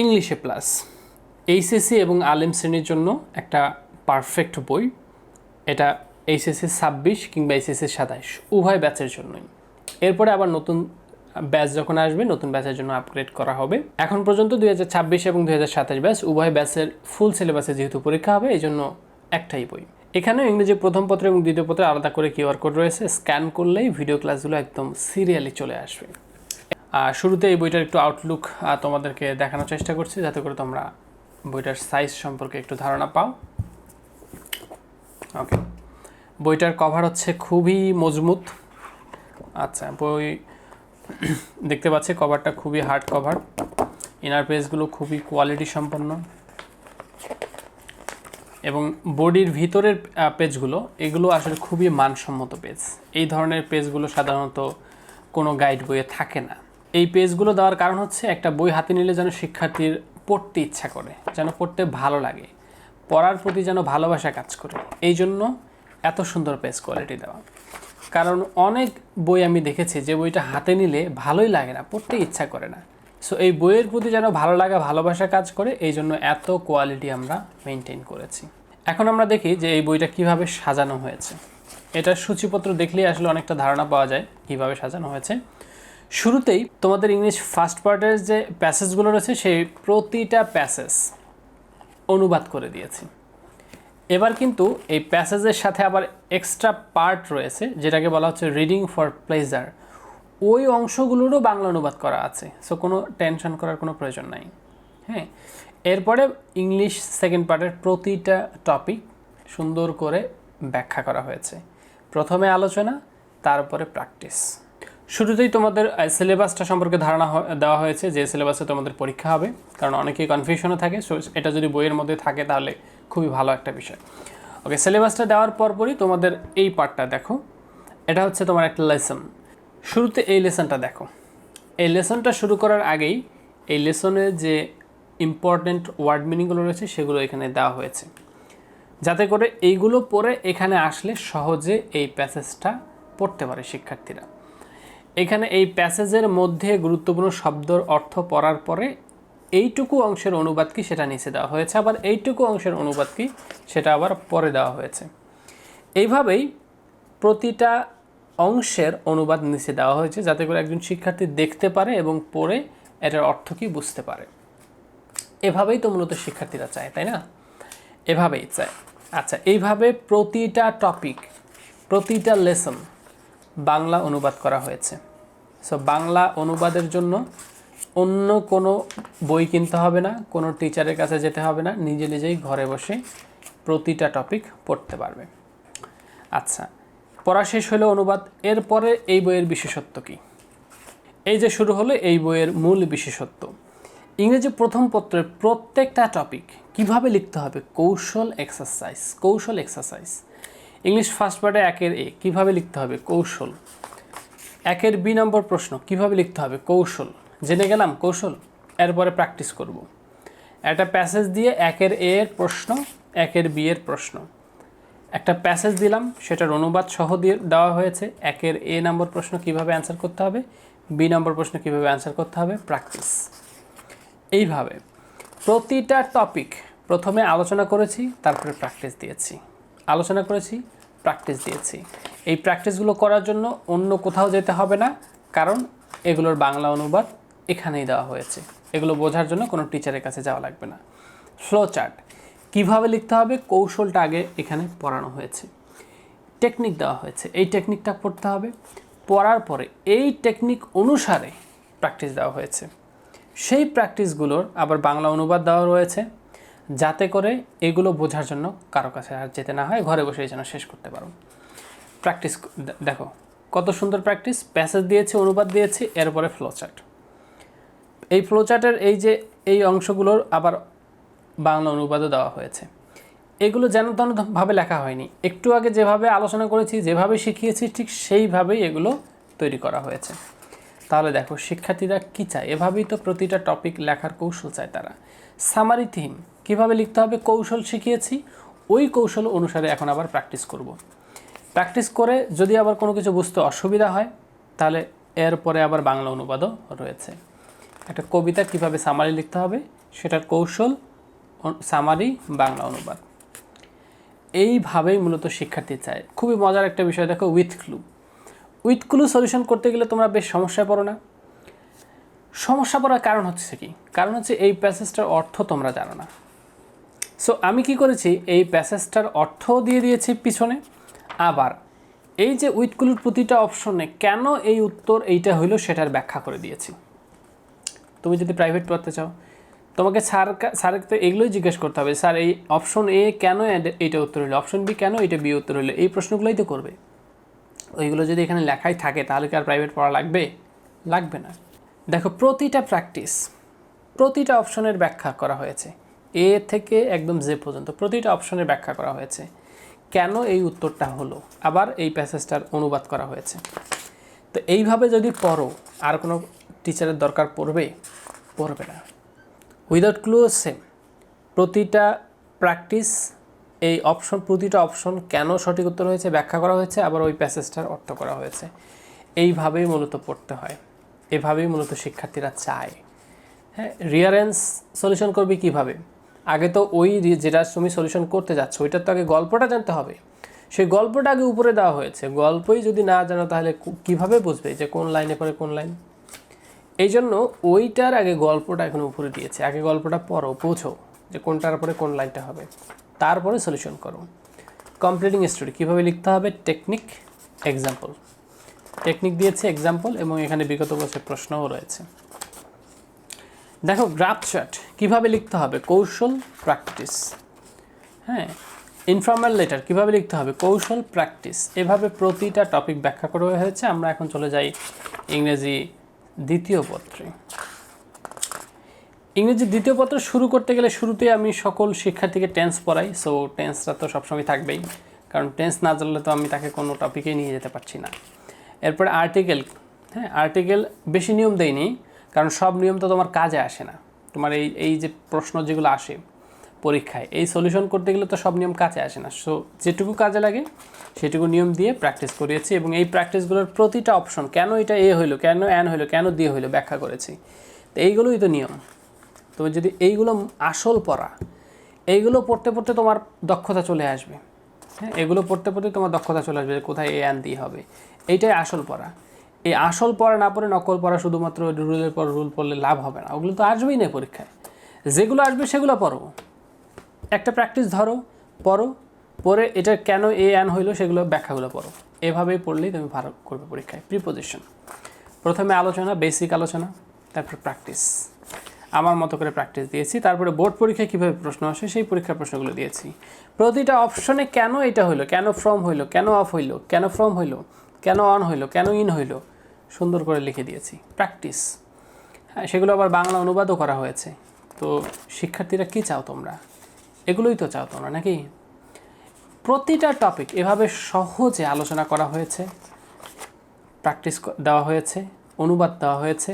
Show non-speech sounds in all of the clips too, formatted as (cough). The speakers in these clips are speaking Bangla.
ইংলিশে প্লাস। এইচএসসি এবং আলেম শ্রেণির জন্য একটা পারফেক্ট বই। এটা এইচএসসি ছাব্বিশ কিংবা এইচএসসি সাতাইশ। উভয় ব্যাচের জন্যই। এরপরে আবার নতুন ব্যাচ যখন আসবে, নতুন ব্যাচের জন্য আপগ্রেড করা হবে। এখন পর্যন্ত দুই হাজার ছাব্বিশ এবং দুই হাজার সাতাশ ব্যাচ উভয় ব্যাচের ফুল সিলেবাসে যেহেতু পরীক্ষা হবে এই জন্য একটাই বই। এখানে ইংরেজি প্রথম পত্র এবং দ্বিতীয় পত্রে আলাদা করে কিউআর কোড রয়েছে। স্ক্যান করলেই ভিডিও ক্লাসগুলো একদম সিরিয়ালি চলে আসবে। শুরুতে এই বইটার একটু আউটলুক তোমাদেরকে দেখানোর চেষ্টা করছি, যাতে করে তোমরা বইটার সাইজ সম্পর্কে একটু ধারণা পাও। ওকে বইটার কভার হচ্ছে খুবই মজবুত। আচ্ছা বই (clears throat) দেখতে পাচ্ছি কভারটা খুবই হার্ড কভার ইনার পেজগুলো খুবই কোয়ালিটি সম্পন্ন। এবং বডির ভিতরের পেজগুলো এগুলো আসলে খুবই মানসম্মত পেজ এই ধরনের পেজগুলো সাধারণত কোনো গাইড বইয়ে থাকে না। এই পেজগুলো দেওয়ার কারণ হচ্ছে একটা বই হাতে নিলে যেন শিক্ষার্থীর পড়তে ইচ্ছা করে, যেন পড়তে ভালো লাগে, পড়ার প্রতি যেন ভালোবাসা কাজ করে। এই জন্য এত সুন্দর পেজ কোয়ালিটি দেওয়া। কারণ অনেক বই আমি দেখেছি যে বইটা হাতে নিলে ভালোই লাগে না, পড়তে ইচ্ছা করে না। সো এই বইয়ের প্রতি যেন ভালো লাগা, ভালোবাসা কাজ করে, এই জন্য এত কোয়ালিটি আমরা মেনটেন করেছি। এখন আমরা দেখি যে এই বইটা কীভাবে সাজানো হয়েছে। এটার সূচিপত্র দেখলেই আসলে অনেকটা ধারণা পাওয়া যায় কীভাবে সাজানো হয়েছে। শুরুতেই তোমাদের ইংলিশ ফার্স্ট পার্টের যে প্যাসেজগুলো রয়েছে, সেই প্রতিটা প্যাসেজ অনুবাদ করে দিয়েছি। এবার কিন্তু এই প্যাসেজের সাথে আবার এক্সট্রা পার্ট রয়েছে, যেটাকে বলা হচ্ছে রিডিং ফর প্লেজার ওই অংশগুলোরও বাংলা অনুবাদ করা আছে সো কোনো টেনশন করার কোনো প্রয়োজন নাই। হ্যাঁ এরপরে ইংলিশ সেকেন্ড পার্টের প্রতিটা টপিক সুন্দর করে ব্যাখ্যা করা হয়েছে। প্রথমে আলোচনা, তারপরে প্র্যাকটিস শুরুতেই তোমাদের সিলেবাসটা সম্পর্কে ধারণা দেওয়া হয়েছে যে সিলেবাসে তোমাদের পরীক্ষা হবে। কারণ অনেকেই কনফিউশনে থাকে সো এটা যদি বইয়ের মধ্যে থাকে তাহলে খুবই ভালো একটা বিষয়। ওকে সিলেবাসটা দেওয়ার পরপরই তোমাদের এই পার্টটা দেখো। এটা হচ্ছে তোমার একটা লেসন শুরুতে এই লেসনটা দেখো। এই লেসনটা শুরু করার আগেই এই লেসনে যে ইম্পর্ট্যান্ট ওয়ার্ড মিনিংগুলো রয়েছে সেগুলো এখানে দেওয়া হয়েছে। যাতে করে এইগুলো পড়ে এখানে আসলে সহজে এই প্যাসেজটা পড়তে পারে শিক্ষার্থীরা। এখানে এই প্যাসেজের মধ্যে গুরুত্বপূর্ণ শব্দর অর্থ পড়ার পরে এইটুকু অংশের অনুবাদ কি সেটা নিচে দেওয়া হয়েছে, আবার এইটুকু অংশের অনুবাদ কি সেটা আবার পরে দেওয়া হয়েছে। এইভাবেই প্রতিটা অংশের অনুবাদ নিচে দেওয়া হয়েছে যাতে করে একজন শিক্ষার্থী দেখতে পারে এবং পড়ে এটার অর্থ কি বুঝতে পারে। এভাবেই তো মূলত শিক্ষার্থীরা চায়, তাই না? এভাবেই চায়। আচ্ছা এইভাবে প্রতিটা টপিক প্রতিটা লেসন বাংলা অনুবাদ করা হয়েছে। সো বাংলা অনুবাদের জন্য অন্য কোনো বই কিনতে হবে না, কোনো টিচারের কাছে যেতে হবে না, নিজে নিজেই ঘরে বসে প্রতিটা টপিক পড়তে পারবে। আচ্ছা পড়া শেষ হলো অনুবাদ, এরপরে এই বইয়ের বিশেষত্ব কী? এই যে শুরু হলো, এই বইয়ের মূল বিশেষত্ব। ইংরেজি প্রথম পত্রের প্রত্যেকটা টপিক কীভাবে লিখতে হবে? কৌশল এক্সারসাইজ কৌশল এক্সারসাইজ ইংলিশ ফার্স্ট পার্টে একের এ, কীভাবে লিখতে হবে? কৌশল। একের বি নম্বর প্রশ্ন, কীভাবে লিখতে হবে? কৌশল। জেনে গেলাম? কৌশল? এরপরে প্র্যাকটিস করব। একটা প্যাসেজ দিয়ে একের এ এর প্রশ্ন, একের বি এর প্রশ্ন। একটা প্যাসেজ দিলাম, সেটার অনুবাদ সহ দিয়ে দেওয়া হয়েছে। একের এ নম্বর প্রশ্ন কীভাবে অ্যান্সার করতে হবে? বি নম্বর প্রশ্ন কীভাবে অ্যান্সার করতে হবে? প্র্যাকটিস এইভাবে। প্রতিটা টপিক প্রথমে আলোচনা করেছি, তারপরে প্র্যাকটিস দিয়েছি। আলোচনা করেছি প্র্যাকটিস দিয়েছি। এই প্র্যাকটিসগুলো করার জন্য অন্য কোথাও যেতে হবে না, কারণ এগুলোর বাংলা অনুবাদ এখানেই দেওয়া হয়েছে। এগুলো বোঝার জন্য কোনো টিচারের কাছে যাওয়া লাগবে না। ফ্লো চার্ট কীভাবে লিখতে হবে, কৌশলটা আগে এখানে পড়ানো হয়েছে। টেকনিক দেওয়া হয়েছে, এই টেকনিকটা পড়তে হবে। পড়ার পরে এই টেকনিক অনুসারে প্র্যাকটিস দেওয়া হয়েছে। সেই প্র্যাকটিসগুলোর আবার বাংলা অনুবাদ দেওয়া রয়েছে। যাতে করে এগুলো বোঝার জন্য কারও কাছে আর যেতে না হয়, ঘরে বসেই যেন শেষ করতে পারো। প্র্যাকটিস দেখো, কত সুন্দর প্র্যাকটিস প্যাসেজ দিয়েছে, অনুবাদ দিয়েছে, এরপরে ফ্লোচার্ট এই ফ্লোচার্টের এই যে, এই অংশগুলোর আবার বাংলা অনুবাদও দেওয়া হয়েছে। এগুলো যেন তেনভাবে লেখা হয়নি। একটু আগে যেভাবে আলোচনা করেছি, যেভাবে শিখিয়েছি, ঠিক সেইভাবেই এগুলো তৈরি করা হয়েছে। তাহলে দেখো, শিক্ষার্থীরা কী চায়? এভাবেই তো প্রতিটা টপিক লেখার কৌশল চায় তারা। সামারি থিম কীভাবে লিখতে হবে কৌশল শিখিয়েছি, ওই কৌশল অনুসারে এখন আবার প্র্যাকটিস করব। প্র্যাকটিস করে যদি আবার কোনো কিছু বুঝতে অসুবিধা হয়, তাহলে এরপরে আবার বাংলা অনুবাদও রয়েছে। একটা কবিতা কীভাবে সামারি লিখতে হবে, সেটার কৌশল সামারি বাংলা অনুবাদ। এইভাবেই মূলত শিক্ষার্থী চায়। খুবই মজার একটা বিষয়, দেখো with clue with clue solution করতে গেলে তোমরা বেশ সমস্যায় পড়ো না। সমস্যা পড়ার কারণ হচ্ছে কি? কারণ হচ্ছে এই প্যাসেজটার অর্থ তোমরা জানো না। সো আমি কি করেছি? এই প্যাসেজটার অর্থও দিয়ে দিয়েছি পিছনে। আবার, এই যে উইথগুলোর প্রতিটা অপশনে কেন এই উত্তর এইটা হইল সেটার ব্যাখ্যা করে দিয়েছি। তুমি যদি প্রাইভেট পড়তে চাও। তোমাকে স্যার স্যারের তো এগুলোই জিজ্ঞেস করতে হবে স্যার, এই অপশন এ কেন এইটা উত্তর হইল? অপশন বি কেন এটা বি উত্তর হইল? এই প্রশ্নগুলোই তো করবে। ওইগুলো যদি এখানে লেখাই থাকে, তাহলে কি আর প্রাইভেট পড়া লাগবে? লাগবে না। দেখো, প্রতিটা প্র্যাকটিস প্রতিটা অপশনের ব্যাখ্যা করা হয়েছে। এ থেকে একদম জে পর্যন্ত প্রতিটা অপশনের ব্যাখ্যা করা হয়েছে। কেন এই উত্তরটা হলো? আবার এই প্যাসেজটার অনুবাদ করা হয়েছে। তো এইভাবে যদি পড়ো, আর কোনো টিচারের দরকার পড়বে? পড়বে না। উইদাউট ক্লু সেম প্রতিটা প্র্যাকটিস এই অপশন প্রতিটা অপশন কেন সঠিক উত্তর হয়েছে, ব্যাখ্যা করা হয়েছে, আবার ওই প্যাসেজটার অর্থ করা হয়েছে। এইভাবেই মূলত পড়তে হয়। এভাবেই মূলত শিক্ষার্থীরা চায়। হ্যাঁ রিয়ারেন্স সলিউশন করবে কীভাবে? আগে তো ওই যেটা তুমি সলিউশন করতে যাচ্ছ, ওইটার তো আগে গল্পটা জানতে হবে। সেই গল্পটা আগে উপরে দেওয়া হয়েছে। গল্পই যদি না জানো তাহলে কীভাবে বুঝবে যে কোন লাইনে পরে কোন লাইন? এই জন্য ওইটার আগে গল্পটা এখন উপরে দিয়েছে। আগে গল্পটা পড়ো, বোঝো যে কোনটার পরে কোন লাইনটা হবে। তারপরে সলিউশন করো। কমপ্লিটিং স্টোরি কীভাবে লিখতে হবে? টেকনিক এক্সাম্পল টেকনিক দিয়েছে এক্সাম্পল এবং এখানে বিগত বছর প্রশ্নও রয়েছে। দেখো গ্রাফ চার্ট কীভাবে লিখতে হবে? কৌশল প্র্যাকটিস হ্যাঁ ইনফর্মাল লেটার কীভাবে লিখতে হবে? কৌশল প্র্যাকটিস এভাবে প্রতিটা টপিক ব্যাখ্যা করা হয়েছে। আমরা এখন চলে যাই ইংরেজি দ্বিতীয় পত্রে। ইংরেজি দ্বিতীয় পত্র শুরু করতে গেলে শুরুতে আমি সকল শিক্ষার্থীকে টেন্স পড়াই। সো টেন্সটা তো সবসময় থাকবেই। কারণ টেন্স না জানলে তো আমি তাকে কোনো টপিকে নিয়ে যেতে পারছি না। এরপরে আর্টিকেল হ্যাঁ আর্টিকেল বেশি নিয়ম দেয়নি কারণ সব নিয়ম তো তোমার কাজে আসে না। তোমার এই এই যে প্রশ্ন যেগুলো আসে পরীক্ষায়, এই সলিউশন করতে গেলে তো সব নিয়ম কাজে আসে না। সো যেটুকু কাজে লাগে, সেটুকু নিয়ম দিয়ে প্র্যাকটিস করিয়েছি এবং এই প্র্যাকটিসগুলোর প্রতিটা অপশন কেন এটা এ হইল, কেন অ্যান হইল, কেন দিয়ে হইল ব্যাখ্যা করেছি। তো এইগুলোই তো নিয়ম। তুমি যদি এইগুলো আসল পড়া, এইগুলো পড়তে পড়তে তোমার দক্ষতা চলে আসবে। হ্যাঁ এগুলো পড়তে পড়তে তোমার দক্ষতা চলে আসবে কোথায় এ অ্যান দিয়ে হবে। এইটাই আসল পড়া। এই আসল পড়া না পড়ে নকল পড়া শুধুমাত্র রুলের পর রুল পড়লে লাভ হবে না। ওগুলো তো আসবেই না পরীক্ষায়। যেগুলো আসবে সেগুলো পড়ো। একটা প্র্যাকটিস ধরো, পড়ো পরে এটা কেন এ অ্যান হইল সেগুলো ব্যাখ্যাগুলো পড়ো। এভাবেই পড়লেই তুমি ভালো করবে পরীক্ষায়। প্রিপোজিশন প্রথমে আলোচনা বেসিক আলোচনা, তারপর প্র্যাকটিস আমার মতো করে প্র্যাকটিস দিয়েছি। তারপরে বোর্ড পরীক্ষায় কীভাবে প্রশ্ন আসে সেই পরীক্ষার প্রশ্নগুলো দিয়েছি। প্রতিটা অপশনে কেন এটা হইল? কেন ফ্রম হইল? কেন অফ হইল? কেন ফ্রম হইল? কেন অন হইল? কেন ইন হইল? সুন্দর করে লিখে দিয়েছি প্র্যাকটিস হ্যাঁ সেগুলো আবার বাংলা অনুবাদও করা হয়েছে। তো শিক্ষার্থীরা কী চাও তোমরা? এগুলোই তো চাও তোমরা নাকি? প্রতিটা টপিক এভাবে সহজে আলোচনা করা হয়েছে প্র্যাকটিস দেওয়া হয়েছে, অনুবাদ দেওয়া হয়েছে।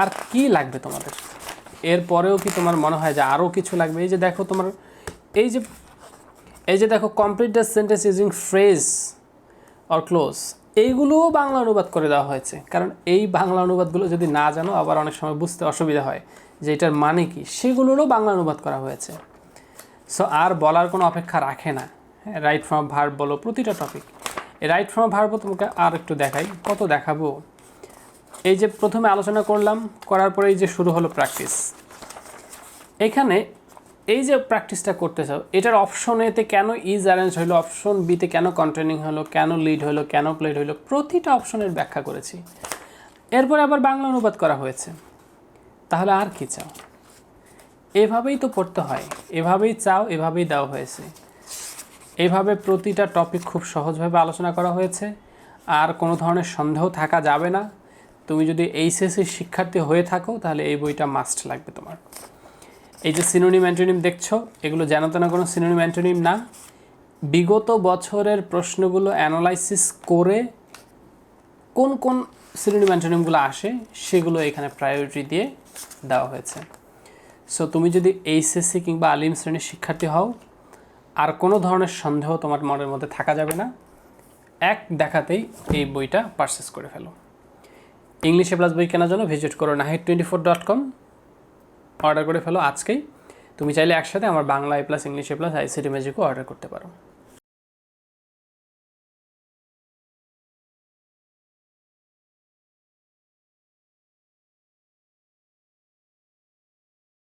আর কি লাগবে তোমাদের? এরপরেও কি তোমার মনে হয় যে আরও কিছু লাগবে? এই যে দেখো তোমার, এই যে এই যে দেখো complete the sentence using phrase or cloze এইগুলোও বাংলা অনুবাদ করে দেওয়া হয়েছে। কারণ এই বাংলা অনুবাদগুলো যদি না জানো, আবার অনেক সময় বুঝতে অসুবিধা হয় যে এটার মানে কি। সেগুলোরও বাংলা অনুবাদ করা হয়েছে। সো আর বলার কোনো অপেক্ষা রাখে না। রাইট ফ্রম ভার্ব বলো, প্রতিটা টপিক রাইট ফ্রম ভার্ব তোমাকে আর একটু দেখাই, কত দেখাবো? এই যে প্রথমে আলোচনা করলাম, করার পরে এই যে শুরু হলো প্র্যাকটিস এখানে এই যে প্র্যাকটিসটা করতে চাও, এটার অপশন এতে কেন ইজ অ্যারেঞ্জ হলো অপশন বিতে কেন কন্টেনিং হলো কেন লিড হলো কেন প্লেড হলো প্রতিটা অপশনের ব্যাখ্যা করেছি। এরপরে আবার বাংলা অনুবাদ করা হয়েছে। তাহলে আর কি চাও? এভাবেই তো পড়তে হয়, এভাবেই চাও, এভাবেই দেওয়া হয়েছে। এইভাবে প্রতিটা টপিক খুব সহজভাবে আলোচনা করা হয়েছে, আর কোনো ধরনের সন্দেহ থাকা যাবে না। তুমি যদি এইচএসসি শিক্ষার্থী হয়ে থাকো, তাহলে এই বইটা মাস্ট লাগবে তোমার। এই যে সিনোনিম অ্যান্টোনিম দেখছ, এগুলো জানাতো না কোনো সিনোনিম অ্যান্টোনিম না। বিগত বছরের প্রশ্নগুলো অ্যানালাইসিস করে কোন কোন সিনোনিম অ্যান্টোনিমগুলো আসে, সেগুলো এখানে প্রায়োরিটি দিয়ে দেওয়া হয়েছে। সো তুমি যদি এইচএসসি কিংবা আলিম শ্রেণির শিক্ষার্থী হও, আর কোনো ধরনের সন্দেহ তোমার মনের মধ্যে থাকা যাবে না। এক, দেখাতেই এই বইটা পারচেস করে ফেলো। ইংলিশে প্লাস বই কেনার জন্য ভিজিট করো Nahid twenty four dot com order করে ফেলো আজকেই। তুমি চাইলে একসাথে আমার Bangla A plus English A plus ICT ম্যাজিকও order করতে পারো।